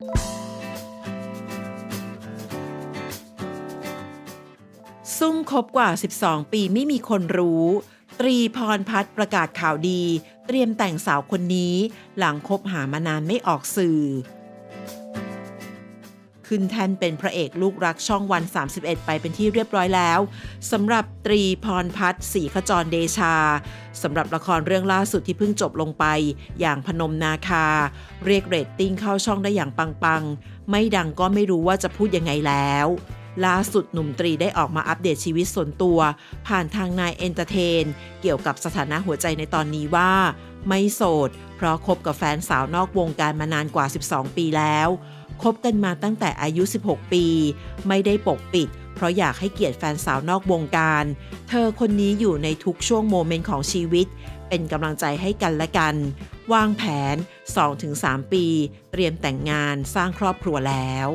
ซุ่มคบกว่า 12 ปีไม่มีคนรู้ ตรีพรพัฒน์ประกาศข่าวดี เตรียมแต่งสาวคนนี้ หลังคบหามานานไม่ออกสื่อ ขึ้นแทนเป็นพระเอกลูกรักช่องวัน 31 ไปเป็นที่เรียบร้อยแล้วสำหรับตรีพรพัฒน์ศรีขจรเดชาสำหรับละครเรื่องล่าสุดที่เพิ่งจบลงไป อย่างพนมนาคา เรียกเรตติ้งเข้าช่องได้อย่างปังๆ ไม่ดังก็ไม่รู้ว่าจะพูดยังไงแล้วล่าสุดหนุ่มตรีได้ออกมาอัปเดตชีวิตส่วนตัว ผ่านทางนายเอนเตอร์เทน เกี่ยวกับสถานะหัวใจในตอนนี้ว่า ไม่โสด เพราะคบกับแฟนสาวนอกวงการมานานกว่า 12 ปีแล้ว คบกันมาตั้งแต่อายุ 16 ปี ไม่ได้ปกปิด เพราะอยากให้เกียรติแฟนสาวนอกวงการ เธอคนนี้อยู่ในทุกช่วงโมเมนต์ของชีวิต เป็นกำลังใจให้กันและกัน วางแผน 2-3 ปี เตรียมแต่งงานสร้างครอบครัวแล้ว